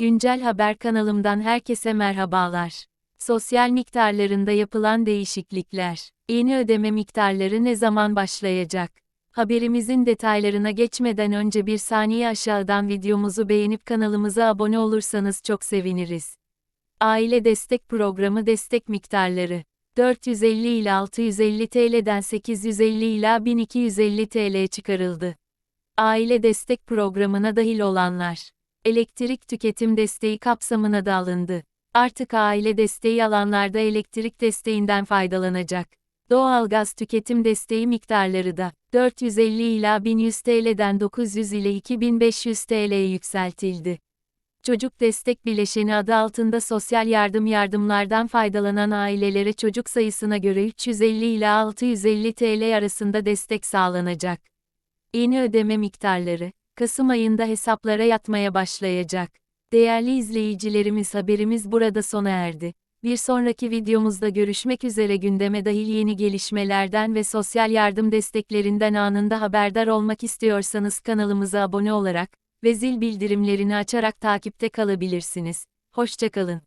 Güncel Haber kanalımdan herkese merhabalar. Sosyal miktarlarında yapılan değişiklikler. Yeni ödeme miktarları ne zaman başlayacak? Haberimizin detaylarına geçmeden önce bir saniye aşağıdan videomuzu beğenip kanalımıza abone olursanız çok seviniriz. Aile Destek Programı destek miktarları 450 ile 650 TL'den 850 ila 1250 TL çıkarıldı. Aile Destek Programı'na dahil olanlar elektrik tüketim desteği kapsamına da alındı. Artık aile desteği alanlarda elektrik desteğinden faydalanacak. Doğalgaz tüketim desteği miktarları da 450 ila 1100 TL'den 900 ile 2500 TL'ye yükseltildi. Çocuk Destek Bileşeni adı altında sosyal yardım yardımlardan faydalanan ailelere çocuk sayısına göre 350 ila 650 TL arasında destek sağlanacak. Yeni ödeme miktarları, Kasım ayında hesaplara yatmaya başlayacak. Değerli izleyicilerimiz haberimiz burada sona erdi. Bir sonraki videomuzda görüşmek üzere gündeme dahil yeni gelişmelerden ve sosyal yardım desteklerinden anında haberdar olmak istiyorsanız kanalımıza abone olarak ve zil bildirimlerini açarak takipte kalabilirsiniz. Hoşçakalın.